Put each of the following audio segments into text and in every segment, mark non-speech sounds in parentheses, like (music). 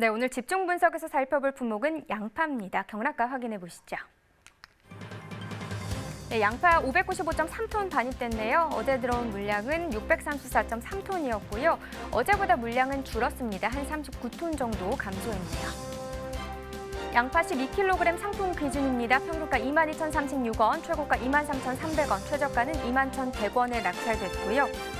네, 오늘 집중 분석에서 살펴볼 품목은 양파입니다. 경락가 확인해 보시죠. 네, 양파 595.3톤 반입됐네요. 어제 들어온 물량은 634.3톤이었고요. 어제보다 물량은 줄었습니다. 한 39톤 정도 감소했네요. 양파 12kg 상품 기준입니다. 평균가 22,036원, 최고가 23,300원, 최저가는 21,100원에 낙찰됐고요.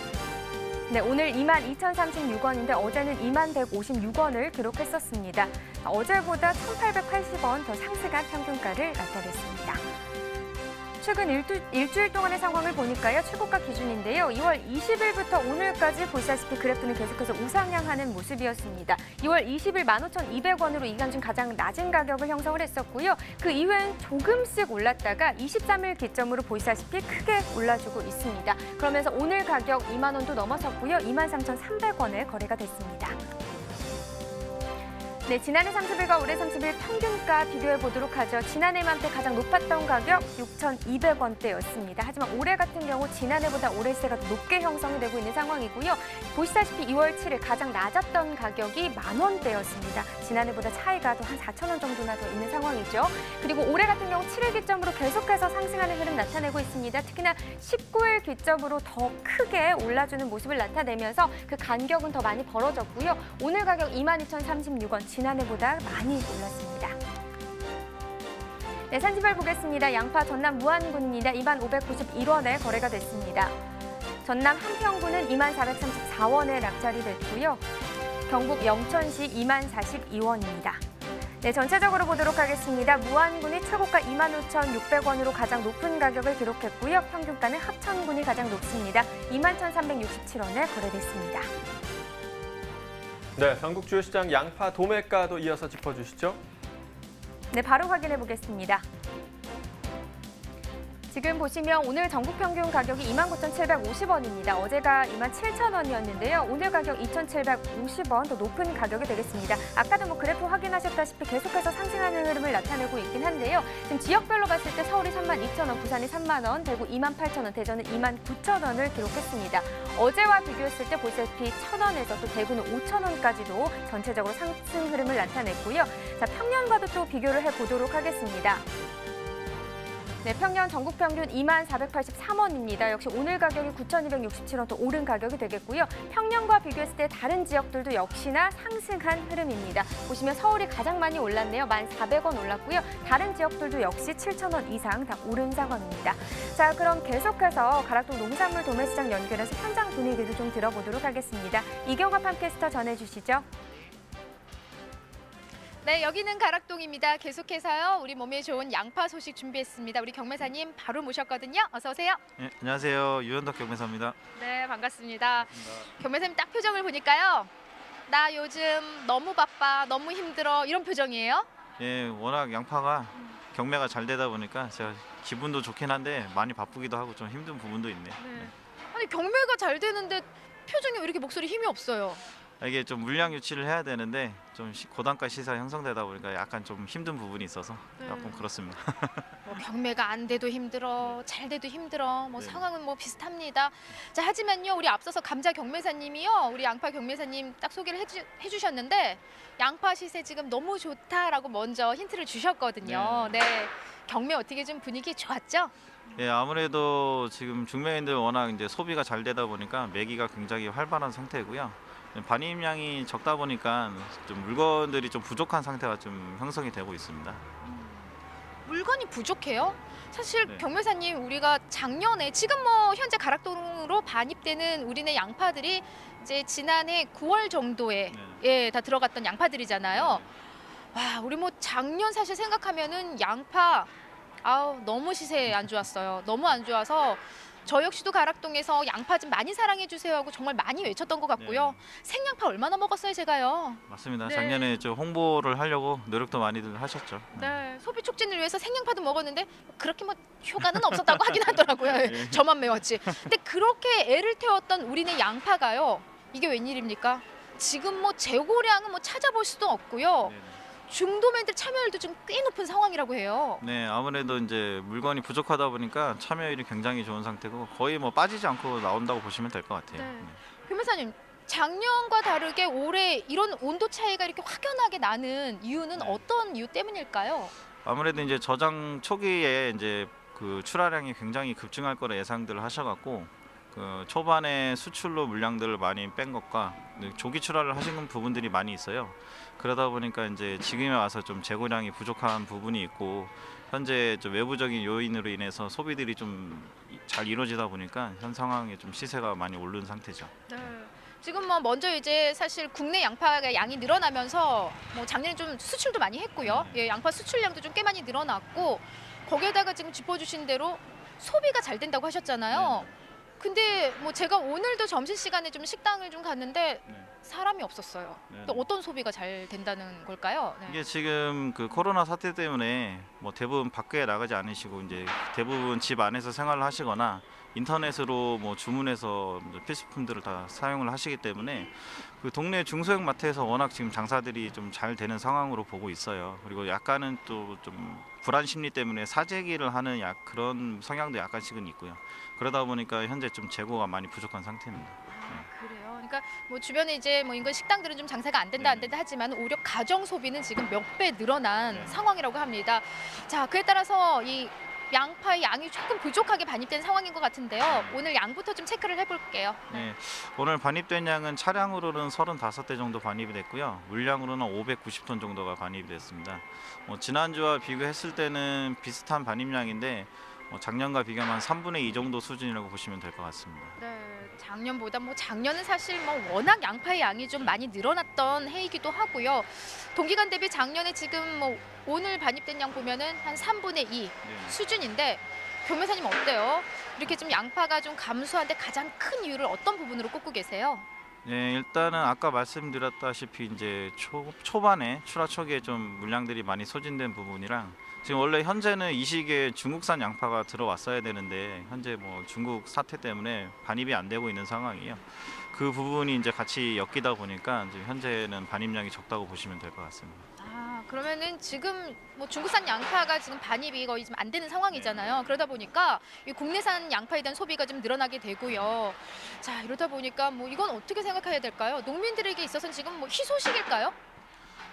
네, 오늘 22,036원인데 어제는 21,156원을 기록했었습니다. 어제보다 1,880원 더 상승한 평균가를 나타냈습니다. 최근 일주, 일주일 동안의 상황을 보니까요. 최고가 기준인데요. 2월 20일부터 오늘까지 보시다시피 그래프는 계속해서 우상향하는 모습이었습니다. 2월 20일 15,200원으로 이간 중 가장 낮은 가격을 형성을 했었고요. 그 이후엔 조금씩 올랐다가 23일 기점으로 보시다시피 크게 올라주고 있습니다. 그러면서 오늘 가격 2만 원도 넘어섰고요. 23,300원에 거래가 됐습니다. 네, 지난해 30일과 올해 30일 평균가 비교해 보도록 하죠. 지난해 만때 가장 높았던 가격 6,200원대였습니다. 하지만 올해 같은 경우 지난해보다 올해세가 더 높게 형성이 되고 있는 상황이고요. 보시다시피 2월 7일 가장 낮았던 가격이 만 원대였습니다. 지난해보다 차이가 더한 4천 원 정도나 더 있는 상황이죠. 그리고 올해 같은 경우 7일 기점으로 계속해서 상승하는 흐름 나타내고 있습니다. 특히나 19일 기점으로 더 크게 올라주는 모습을 나타내면서 그 간격은 더 많이 벌어졌고요. 오늘 가격 22,036원, 지난해보다 많이 올랐습니다. 네, 산지발 보겠습니다. 양파 전남 무안군입니다. 2591원에 거래가 됐습니다. 전남 한평군은 2434원에 낙찰이 됐고요. 경북 영천시 242원입니다. 네, 전체적으로 보도록 하겠습니다. 무안군이 최고가 25,600원으로 가장 높은 가격을 기록했고요. 평균가는 합천군이 가장 높습니다. 21,367원에 거래됐습니다. 네, 전국 주요 시장 양파 도매가도 이어서 짚어주시죠. 네, 바로 확인해 보겠습니다. 지금 보시면 오늘 전국 평균 가격이 29,750원입니다. 어제가 27,000원이었는데요. 오늘 가격 2,750원 더 높은 가격이 되겠습니다. 아까도 뭐 그래프 확인하셨다시피 계속해서 상승하는 흐름을 나타내고 있긴 한데요. 지금 지역별로 봤을 때 서울이 32,000원, 부산이 3만 원, 대구 28,000원, 대전은 29,000원을 기록했습니다. 어제와 비교했을 때 보시다시피 1,000원에서 또 대구는 5,000원까지도 전체적으로 상승 흐름을 나타냈고요. 자, 평년과도 또 비교를 해보도록 하겠습니다. 네, 평년 전국 평균 2만 483원입니다. 역시 오늘 가격이 9,267원 더 오른 가격이 되겠고요. 평년과 비교했을 때 다른 지역들도 역시나 상승한 흐름입니다. 보시면 서울이 가장 많이 올랐네요. 1,400원 올랐고요. 다른 지역들도 역시 7,000원 이상 다 오른 상황입니다. 자, 그럼 계속해서 가락동 농산물 도매시장 연결해서 현장 분위기도 좀 들어보도록 하겠습니다. 이경화 팜캐스터 전해주시죠. 네, 여기는 가락동입니다. 계속해서요. 우리 몸에 좋은 양파 소식 준비했습니다. 우리 경매사님 바로 모셨거든요. 어서 오세요. 네, 안녕하세요. 유현덕 경매사입니다. 네, 반갑습니다. 경매사님 딱 표정을 보니까요. 나 요즘 너무 바빠, 너무 힘들어 이런 표정이에요. 예, 워낙 양파가 경매가 잘 되다 보니까 제가 기분도 좋긴 한데 많이 바쁘기도 하고 좀 힘든 부분도 있네요. 네. 아니 경매가 잘 되는데 표정이 왜 이렇게 목소리 힘이 없어요? 아, 이게 좀 물량 유치를 해야 되는데 좀 시- 고단가 시사 형성되다 보니까 약간 좀 힘든 부분이 있어서 네. 조금 그렇습니다. (laughs) 뭐 경매가 안 돼도 힘들어, 잘 돼도 힘들어. 뭐 네. 상황은 뭐 비슷합니다. 자, 하지만요. 우리 앞서서 감자 경매사님이요. 우리 양파 경매사님 딱 소개를 해주, 해주셨는데 양파 시세 지금 너무 좋다라고 먼저 힌트를 주셨거든요. 네. 경매 어떻게 좀 분위기 좋았죠? 예, 아무래도 지금 중매인들 워낙 이제 소비가 잘 되다 보니까 매기가 굉장히 활발한 상태고요. 반입량이 적다 보니까 좀 물건들이 좀 부족한 상태가 좀 형성이 되고 있습니다. 물건이 부족해요? 사실 네. 경매사님 우리가 작년에 지금 뭐 현재 가락동으로 반입되는 우리네 양파들이 이제 지난해 9월 정도에 네. 예, 다 들어갔던 양파들이잖아요. 와, 우리 뭐 작년 사실 생각하면은 양파 아우 너무 시세 안 좋았어요. 너무 안 좋아서 저 역시도 가락동에서 양파 좀 많이 사랑해 주세요 하고 정말 많이 외쳤던 것 같고요. 생양파 얼마나 먹었어요, 제가요. 맞습니다. 네. 작년에 좀 홍보를 하려고 노력도 많이들 하셨죠. 네, 소비 촉진을 위해서 생양파도 먹었는데 그렇게 뭐 효과는 없었다고 (laughs) 하긴 하더라고요. 예. (laughs) 저만 매웠지. 근데 그렇게 애를 태웠던 우리네 양파가요. 이게 웬일입니까? 지금 뭐 재고량은 뭐 찾아볼 수도 없고요. 네네. 중도매들 참여율도 좀 꽤 높은 상황이라고 해요. 네, 아무래도 이제 물건이 부족하다 보니까 참여율이 굉장히 좋은 상태고 거의 뭐 빠지지 않고 나온다고 보시면 될 것 같아요. 네. 네. 변호사님 작년과 다르게 올해 이런 온도 차이가 이렇게 확연하게 나는 이유는 네. 어떤 이유 때문일까요? 아무래도 이제 저장 초기에 이제 그 출하량이 굉장히 급증할 거라 예상들을 하셔갖고 그 초반에 수출로 물량들을 많이 뺀 것과 조기 출하를 하신 부분들이 많이 있어요. 그러다 보니까 이제 지금에 와서 좀 재고량이 부족한 부분이 있고 현재 좀 외부적인 요인으로 인해서 소비들이 좀 잘 이루어지다 보니까 현 상황에 좀 시세가 많이 오른 상태죠. 네. 지금 뭐 먼저 이제 사실 국내 양파가 양이 늘어나면서 뭐 작년에 좀 수출도 많이 했고요. 예, 양파 수출량도 좀 꽤 많이 늘어났고 거기에다가 지금 짚어주신 대로 소비가 잘 된다고 하셨잖아요. 근데 뭐 제가 오늘도 점심 시간에 좀 식당을 좀 갔는데 네. 사람이 없었어요. 네, 또 네. 어떤 소비가 잘 된다는 걸까요? 네. 이게 지금 그 코로나 사태 때문에 뭐 대부분 밖에 나가지 않으시고 이제 대부분 집 안에서 생활을 하시거나 인터넷으로 뭐 주문해서 이제 필수품들을 다 사용을 하시기 때문에 그 동네 중소형 마트에서 워낙 지금 장사들이 좀 잘 되는 상황으로 보고 있어요. 그리고 약간은 또 좀 불안 심리 때문에 사재기를 하는 약 그런 성향도 약간씩은 있고요. 그러다 보니까 현재 좀 재고가 많이 부족한 상태입니다. 아, 그래요. 그러니까 뭐 주변에 이제 뭐 인근 식당들은 좀 장사가 안 된다 안 네. 된다 하지만 오히려 가정 소비는 지금 몇 배 늘어난 네. 상황이라고 합니다. 자, 그에 따라서 이 양파의 양이 조금 부족하게 반입된 상황인 것 같은데요. 오늘 양부터 좀 체크를 해볼게요. 네, 오늘 반입된 양은 차량으로는 35대 정도 반입이 됐고요. 물량으로는 590톤 정도가 반입이 됐습니다. 뭐 지난주와 비교했을 때는 비슷한 반입량인데 뭐 작년과 비교하면 한 3분의 2 정도 수준이라고 보시면 될 것 같습니다. 네, 작년보다 뭐 작년은 사실 뭐 워낙 양파의 양이 좀 많이 늘어났던 해이기도 하고요. 동기간 대비 작년에 지금 뭐 오늘 반입된 양 보면은 한 3분의 2 네. 수준인데 교매사님 어때요? 이렇게 좀 양파가 좀 감소한데 가장 큰 이유를 어떤 부분으로 꼽고 계세요? 네, 일단은 아까 말씀드렸다시피 이제 초, 초반에 출하 초기에 좀 물량들이 많이 소진된 부분이랑 지금 원래 현재는 이 시기에 중국산 양파가 들어왔어야 되는데 현재 뭐 중국 사태 때문에 반입이 안 되고 있는 상황이에요. 그 부분이 이제 같이 엮이다 보니까 지금 현재는 반입량이 적다고 보시면 될 것 같습니다. 아 그러면은 지금 뭐 중국산 양파가 지금 반입이 거의 좀안 되는 상황이잖아요. 그러다 보니까 이 국내산 양파에 대한 소비가 좀 늘어나게 되고요. 자 이러다 보니까 뭐 이건 어떻게 생각해야 될까요? 농민들에게 있어서는 지금 뭐 희소식일까요?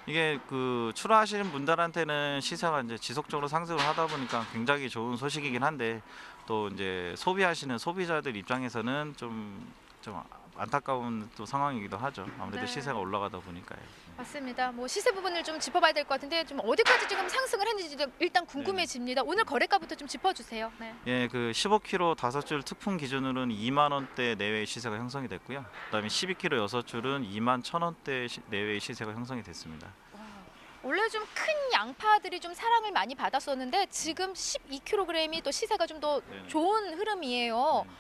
이게 그 출하하시는 분들한테는 시세가 이제 지속적으로 상승을 하다 보니까 굉장히 좋은 소식이긴 한데 또 이제 소비하시는 소비자들 입장에서는 좀, 좀 안타까운 또 상황이기도 하죠. 아무래도 네. 시세가 올라가다 보니까요. 맞습니다. 뭐 시세 부분을 좀 짚어봐야 될 것 같은데 좀 어디까지 지금 상승을 했는지 좀 일단 궁금해집니다. 오늘 거래가부터 좀 짚어주세요. 네. 예, 그 15kg 다섯 줄 특품 기준으로는 2만 원대 내외의 시세가 형성이 됐고요. 그다음에 12kg 여섯 줄은 2만 천 원대 시- 내외의 시세가 형성이 됐습니다. 원래 좀 큰 양파들이 좀 사랑을 많이 받았었는데 지금 12kg이 또 시세가 좀 더 네네. 좋은 흐름이에요. 네.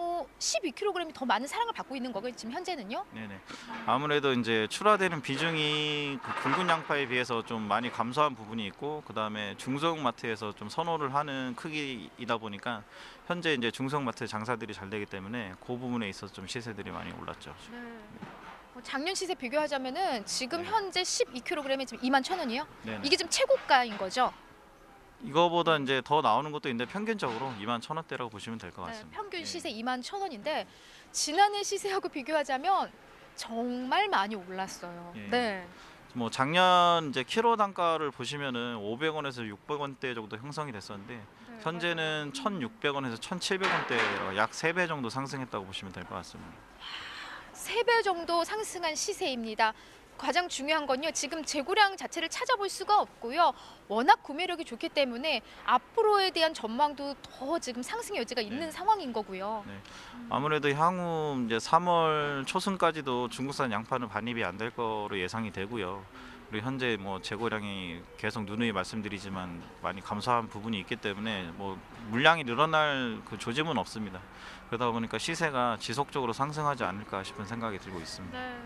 어, 12kg이 더 많은 사랑을 받고 있는 거고 지금 현재는요? 네네. 아무래도 이제 출하되는 비중이 그 굵은 양파에 비해서 좀 많이 감소한 부분이 있고 그 다음에 중소형 마트에서 좀 선호를 하는 크기이다 보니까 현재 이제 중소형 마트 장사들이 잘 되기 때문에 그 부분에 있어서 좀 시세들이 많이 올랐죠. 뭐 작년 시세 비교하자면은 지금 네. 현재 12kg에 지금 2만 천 원이요? 네네. 이게 지금 최고가인 거죠? 이거보다 이제 더 나오는 것도 있는데 평균적으로 2만 천 원대라고 보시면 될것 네, 같습니다. 평균 예. 시세 2만 천 원인데 지난해 시세하고 비교하자면 정말 많이 올랐어요. 예. 네. 뭐 작년 이제 키로 단가를 보시면은 500원에서 600원대 정도 형성이 됐었는데 네, 현재는 1,600원에서 1,700원대 약 3배 정도 상승했다고 보시면 될 것 같습니다. 세배 정도 상승한 시세입니다. 가장 중요한 건요. 지금 재고량 자체를 찾아볼 수가 없고요. 워낙 구매력이 좋기 때문에 앞으로에 대한 전망도 더 지금 상승의 여지가 있는 네. 상황인 거고요. 네. 아무래도 향후 이제 3월 초순까지도 중국산 양파는 반입이 안 될 거로 예상이 되고요. 그리고 현재 뭐 재고량이 계속 누누이 말씀드리지만 많이 감소한 부분이 있기 때문에 뭐 물량이 늘어날 그 조짐은 없습니다. 그러다 보니까 시세가 지속적으로 상승하지 않을까 싶은 생각이 들고 있습니다. 네.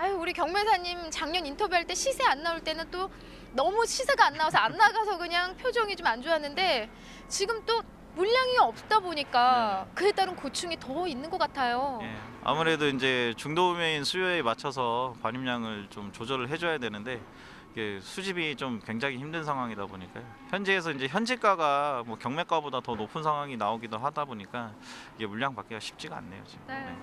아유 우리 경매사님 작년 인터뷰할 때 시세 안 나올 때는 또 너무 시세가 안 나와서 안 나가서 그냥 표정이 좀 안 좋았는데 지금 또 물량이 없다 보니까 그에 따른 고충이 더 있는 것 같아요. 예, 아무래도 이제 중도매인 수요에 맞춰서 반입량을 좀 조절을 해줘야 되는데 이게 수집이 좀 굉장히 힘든 상황이다 보니까요. 현지에서 이제 현지가가 뭐 경매가보다 더 높은 상황이 나오기도 하다 보니까 이게 물량 받기가 쉽지가 않네요 지금. 네.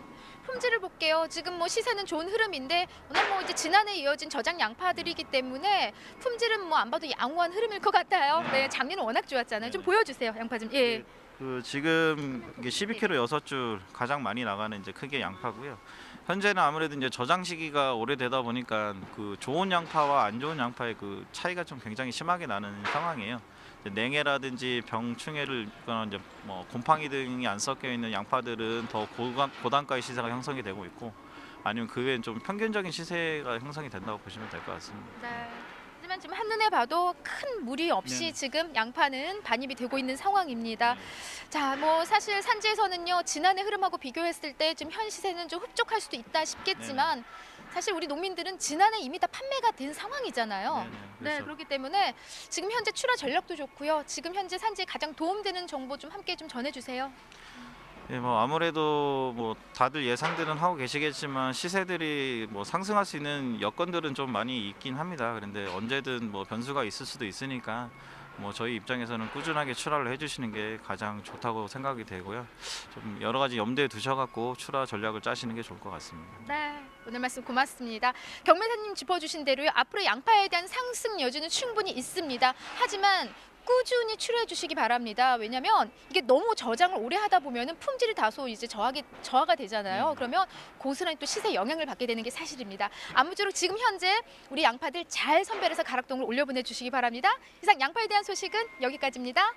품질을 볼게요. 지금 뭐 시세는 좋은 흐름인데 워낙 뭐 이제 지난해 이어진 저장 양파들이기 때문에 품질은 뭐 안 봐도 양호한 흐름일 것 같아요. 네, 작년은 워낙 좋았잖아요. 좀 보여주세요, 양파 좀. 예. 그 지금 이게 12kg 6줄 가장 많이 나가는 이제 크게 양파고요. 현재는 아무래도 이제 저장 시기가 오래되다 보니까 그 좋은 양파와 안 좋은 양파의 그 차이가 좀 굉장히 심하게 나는 상황이에요. 냉해라든지 병충해를 거나 이제 뭐 곰팡이 등이 안 섞여 있는 양파들은 더 고단, 고단가의 시세가 형성이 되고 있고 아니면 그 외엔 좀 평균적인 시세가 형성이 된다고 보시면 될 것 같습니다. 네. 하지만 지금 한눈에 봐도 큰 무리 없이 네. 지금 양파는 반입이 되고 있는 상황입니다. 네. 자, 뭐 사실 산지에서는요 지난해 흐름하고 비교했을 때 지금 현 시세는 좀 흡족할 수도 있다 싶겠지만 사실 우리 농민들은 지난해 이미 다 판매가 된 상황이잖아요. 네네, 네, 그래서 그렇기 때문에 지금 현재 출하 전략도 좋고요. 지금 현재 산지에 가장 도움되는 정보 좀 함께 좀 전해주세요. 예, 뭐 아무래도 뭐 다들 예상들은 하고 계시겠지만 시세들이 뭐 상승할 수 있는 여건들은 좀 많이 있긴 합니다. 그런데 언제든 뭐 변수가 있을 수도 있으니까 뭐 저희 입장에서는 꾸준하게 출하를 해주시는 게 가장 좋다고 생각이 되고요. 좀 여러 가지 염두에 두셔갖고 출하 전략을 짜시는 게 좋을 것 같습니다. 네, 오늘 말씀 고맙습니다. 경매사님 짚어주신 대로요. 앞으로 양파에 대한 상승 여지는 충분히 있습니다. 하지만 꾸준히 출하해 주시기 바랍니다. 왜냐하면 이게 너무 저장을 오래 하다 보면은 품질이 다소 이제 저하게 저하가 되잖아요. 그러면 고스란히 또 시세 영향을 받게 되는 게 사실입니다. 아무쪼록 지금 현재 우리 양파들 잘 선별해서 가락동을 올려보내 주시기 바랍니다. 이상 양파에 대한 소식은 여기까지입니다.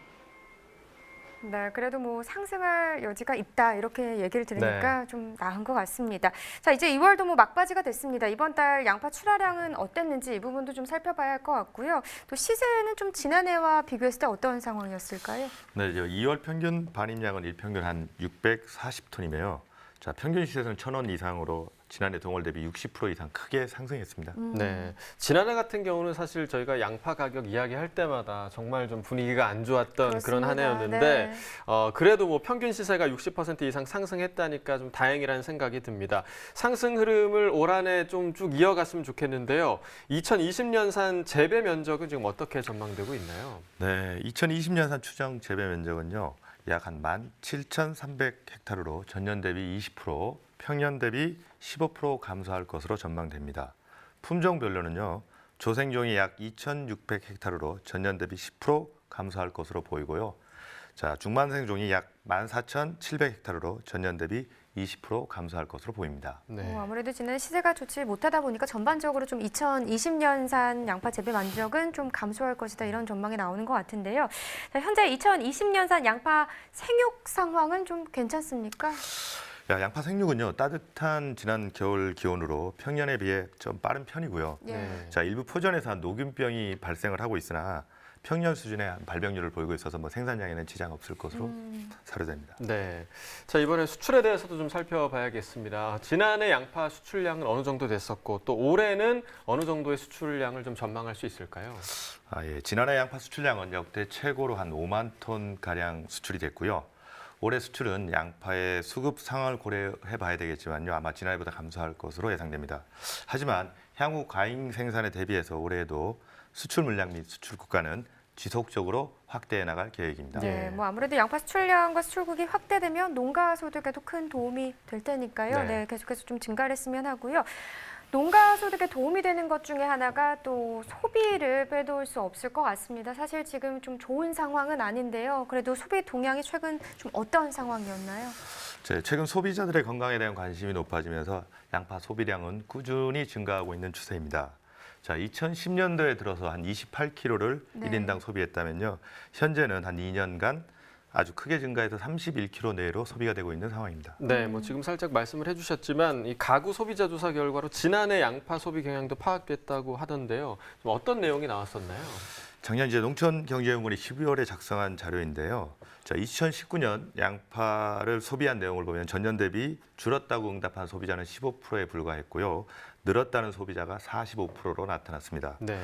네, 그래도 뭐 상승할 여지가 있다 이렇게 얘기를 들으니까 좀 나은 것 같습니다. 자, 이제 2월도 뭐 막바지가 됐습니다. 이번 달 양파 출하량은 어땠는지 이 부분도 좀 살펴봐야 할 것 같고요. 또 시세는 좀 지난해와 비교했을 때 어떤 상황이었을까요? 네, 이제 2월 평균 반입량은 일평균 한 640톤이며요. 자, 평균 시세는 1,000원 이상으로 지난해 동월 대비 60% 이상 크게 상승했습니다. 음. 네. 지난해 같은 경우는 사실 저희가 양파 가격 이야기할 때마다 정말 좀 분위기가 안 좋았던 그런 한 그렇습니다. 해였는데 네. 어, 그래도 뭐 평균 시세가 60% 이상 상승했다니까 좀 다행이라는 생각이 듭니다. 상승 흐름을 올 한 해 좀 쭉 이어갔으면 좋겠는데요. 2020년산 재배 면적은 지금 어떻게 전망되고 있나요? 네, 2020년산 추정 재배 면적은요. 약 한 17,300헥타르로 전년 대비 20%, 평년 대비 15% 감소할 것으로 전망됩니다. 품종별로는요. 조생종이 약 2,600헥타르로 전년 대비 10% 감소할 것으로 보이고요. 자, 중만생종이 약 14,700헥타르로 전년 대비 20% 감소할 것으로 보입니다. 네. 어, 아무래도 지난 시세가 좋지 못하다 보니까 전반적으로 좀 2020년산 양파 재배 만족은 좀 감소할 것이다 이런 전망이 나오는 것 같은데요. 자, 현재 2020년산 양파 생육 상황은 좀 괜찮습니까? 야, 양파 생육은요. 따뜻한 지난 겨울 기온으로 평년에 비해 좀 빠른 편이고요. 예. 네. 자, 일부 포전에서 한 녹균병이 발생을 하고 있으나 평년 수준의 한 발병률을 보이고 있어서 뭐 생산량에는 지장 없을 것으로 음. 사료됩니다. 네. 자, 이번에 수출에 대해서도 좀 살펴봐야겠습니다. 지난해 양파 수출량은 어느 정도 됐었고 또 올해는 어느 정도의 수출량을 좀 전망할 수 있을까요? 아, 예. 지난해 양파 수출량은 역대 최고로 한 5만 톤 가량 수출이 됐고요. 올해 수출은 양파의 수급 상황을 고려해 봐야 되겠지만요. 아마 지난해보다 감소할 것으로 예상됩니다. 하지만 향후 과잉 생산에 대비해서 올해에도 수출 물량 및 수출 국가는 지속적으로 확대해 나갈 계획입니다. 예. 네, 뭐 아무래도 양파 수출량과 수출국이 확대되면 농가 소득에도 큰 도움이 될 테니까요. 네. 네, 계속해서 좀 증가를 했으면 하고요. 농가 소득에 도움이 되는 것 중에 하나가 또 소비를 빼놓을 수 없을 것 같습니다. 사실 지금 좀 좋은 상황은 아닌데요. 그래도 소비 동향이 최근 좀 어떤 상황이었나요? 제 최근 소비자들의 건강에 대한 관심이 높아지면서 양파 소비량은 꾸준히 증가하고 있는 추세입니다. 자, 2010년도에 들어서 한 28kg를 네. 일 1인당 소비했다면요. 현재는 한 2년간 아주 크게 증가해서 31kg 내로 소비가 되고 있는 상황입니다. 네, 뭐 지금 살짝 말씀을 해주셨지만 이 가구 소비자 조사 결과로 지난해 양파 소비 경향도 파악됐다고 하던데요. 좀 어떤 내용이 나왔었나요? 작년 이제 농촌경제연구원이 12월에 작성한 자료인데요. 자, 2019년 양파를 소비한 내용을 보면 전년 대비 줄었다고 응답한 소비자는 15%에 불과했고요. 늘었다는 소비자가 45%로 나타났습니다. 네.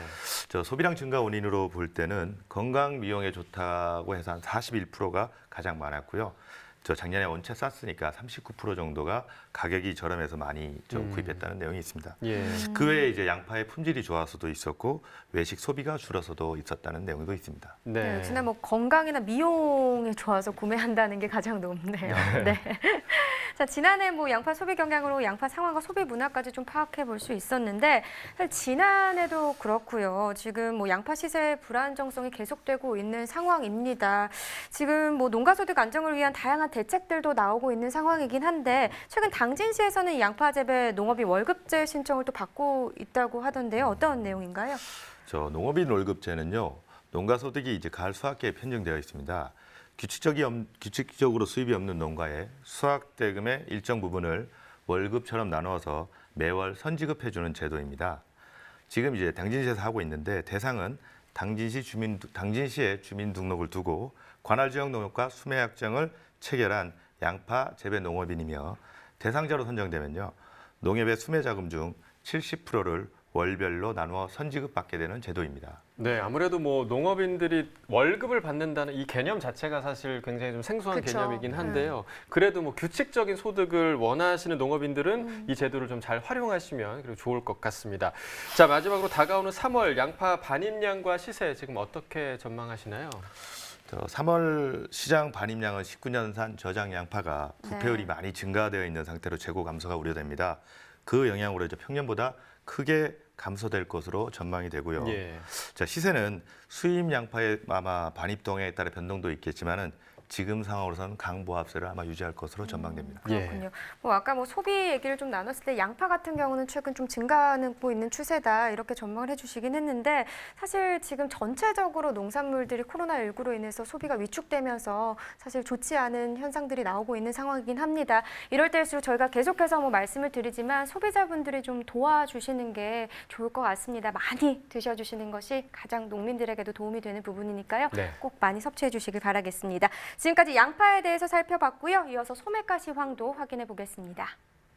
저 소비량 증가 원인으로 볼 때는 건강 미용에 좋다고 해서 한 41%가 가장 많았고요. 저 작년에 원체 쌌으니까 39% 정도가 가격이 저렴해서 많이 좀 음. 구입했다는 내용이 있습니다. 예. 그 외에 이제 양파의 품질이 좋아서도 있었고 외식 소비가 줄어서도 있었다는 내용도 있습니다. 네. 네. 역시나 뭐 건강이나 미용에 좋아서 구매한다는 게 가장 높네요. 네. (laughs) 자, 지난해 뭐 양파 소비 경향으로 양파 상황과 소비 문화까지 좀 파악해 볼 수 있었는데 사실 지난해도 그렇고요. 지금 뭐 양파 시세의 불안정성이 계속되고 있는 상황입니다. 지금 뭐 농가 소득 안정을 위한 다양한 대책들도 나오고 있는 상황이긴 한데 최근 당진시에서는 이 양파 재배 농업이 월급제 신청을 또 받고 있다고 하던데요. 어떤 내용인가요? 저 농업인 월급제는요. 농가 소득이 이제 가을 수확기에 편중되어 있습니다. 규칙적이 없, 규칙적으로 수입이 없는 농가에 수확 대금의 일정 부분을 월급처럼 나누어서 매월 선지급해 주는 제도입니다. 지금 이제 당진시에서 하고 있는데 대상은 당진시 주민 당진시의 주민 등록을 두고 관할 지역 농업과 수매 약정을 체결한 양파 재배 농업인이며 대상자로 선정되면요. 농협의 수매 자금 중 70%를 월별로 나누어 선지급 받게 되는 제도입니다. 네, 아무래도 뭐 농업인들이 월급을 받는다는 이 개념 자체가 사실 굉장히 좀 생소한 그쵸. 개념이긴 네. 한데요. 그래도 뭐 규칙적인 소득을 원하시는 농업인들은 이 제도를 좀 잘 활용하시면 그리고 좋을 것 같습니다. 자, 마지막으로 다가오는 3월 양파 반입량과 시세 지금 어떻게 전망하시나요? 저 3월 시장 반입량은 19년산 저장 양파가 부패율이 네. 많이 증가되어 있는 상태로 재고 감소가 우려됩니다. 그 영향으로 이제 평년보다 크게 감소될 것으로 전망이 되고요. 예. 자, 시세는 수입 양파의 아마 반입동에 따라 변동도 있겠지만은 지금 상황으로서는 강보합세를 아마 유지할 것으로 전망됩니다. 예. 그렇군요. 뭐 아까 뭐 소비 얘기를 좀 나눴을 때 양파 같은 경우는 최근 좀 증가하고 있는 추세다 이렇게 전망을 해주시긴 했는데 사실 지금 전체적으로 농산물들이 코로나 19로 인해서 소비가 위축되면서 사실 좋지 않은 현상들이 나오고 있는 상황이긴 합니다. 이럴 때일수록 저희가 계속해서 뭐 말씀을 드리지만 소비자분들이 좀 도와주시는 게 좋을 것 같습니다. 많이 드셔주시는 것이 가장 농민들에게도 도움이 되는 부분이니까요. 네. 꼭 많이 섭취해 주시길 바라겠습니다. 지금까지 양파에 대해서 살펴봤고요. 이어서 소매가 시황도 확인해 보겠습니다.